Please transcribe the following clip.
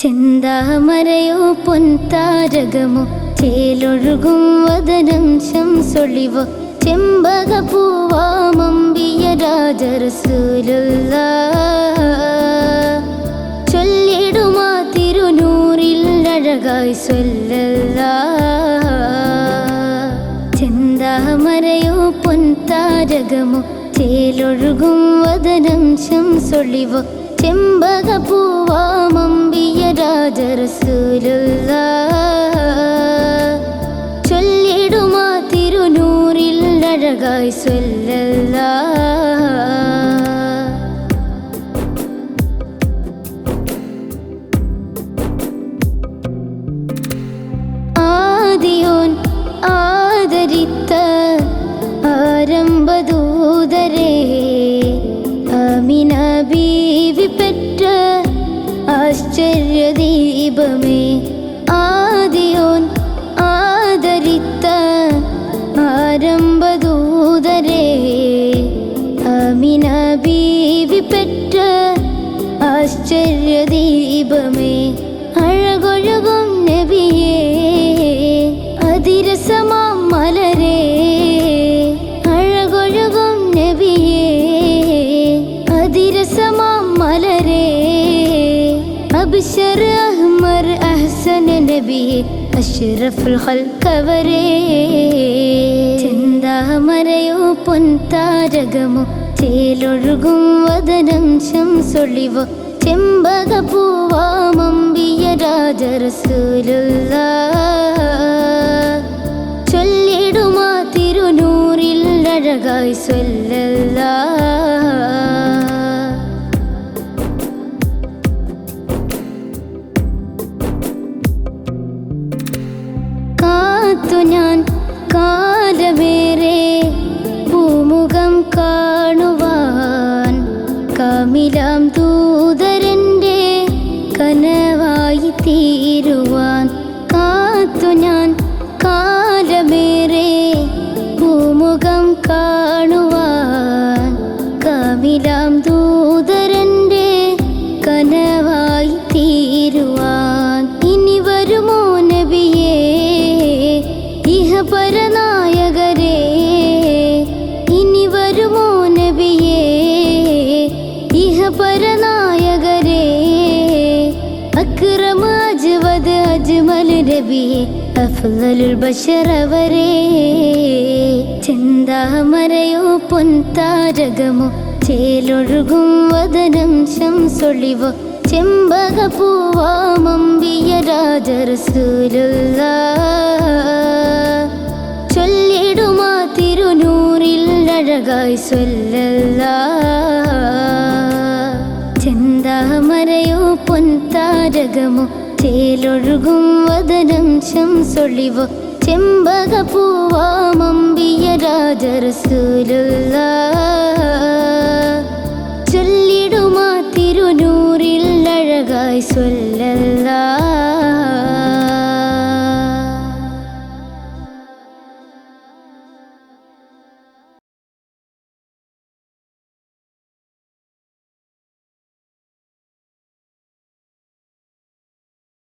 ചെന്താമരയോ പൊൻതാരകമോ ചേലൊഴുകും വദനം ശംസൊളിവോ ചെമ്പക പൂവാമമ്പിയ രാജരസൂലുള്ള. ചൊല്ലിടുമാ തിരുനൂറിൽ അഴകായി സ്വല്ലല്ല. ചെന്താമരയോ പൊൻതാരകമോ ചേലൊഴുകും വദനം ശംസൊളിവോ ചെമ്പക പൂവാമമ്പിയ രാജറസൂലുള്ള ചൊല്ലിടുമാ തിരുനൂറിൽ അഴകായി സ്വല്ല ആദിയോൻ ആദരിത്ത ആരംഭദൂതരേ. അമിന ബീവി പെറ്റ ആശ്ചര്യദീപമേ. ആദിയോൻ ആദരിത്ത ആരംഭദൂതരേ. അമിന ബീവി പെറ്റ ആശ്ചര്യദീപമേ. അഴകൊഴുകും നബിയേ. അതിരസമാം മലരേ. അഴകൊഴുകും നബിയേ. അതിരസമാം മലരേ. അബ്ശർ അഹ്മർ അഹ്സന നബിയേ അഷ്റഫുൽ ഖൽഖവരേ ചെന്താമരയോ പൊൻതാരകമോ ചേലൊഴുകും വദനം ശംസൊളിവോ. ചെമ്പക പൂവാമമ്പിയ രാജറസൂലുള്ള ചൊല്ലിടുമാ തിരുനൂറിൽ അഴകായി സ്വല്ലല്ല കാത്തു ഞാൻ കാലമേറെ പൂമുഖം കാണുവാൻ കമിലാം ദൂതരന്റെ കനവായി തീരുവാൻ കാത്തു ഞാൻ കാലമേറെ പൂമുഖം കാണുവാൻ കമിലാം ദൂതരന്റെ നബിയേ വരേ. ബശറവരേ പൊൻ പൊൻതാരകമോ ചേലൊഴുകും വദനം ശംസൊളിവോ. ചെമ്പക പൂവാമമ്പിയ രാജറസൂലുള്ള ചൊല്ലിടുമാ തിരുനൂറിൽ അഴകായി സൊല്ലല്ല ചെന്താമരയോ പൊൻതാരകമോ ചേലൊഴുകും വദനം ശംസൊളിവോ ചെമ്പക പൂവാമമ്പിയ രാജറസൂലുള്ള ചൊല്ലിടുമാ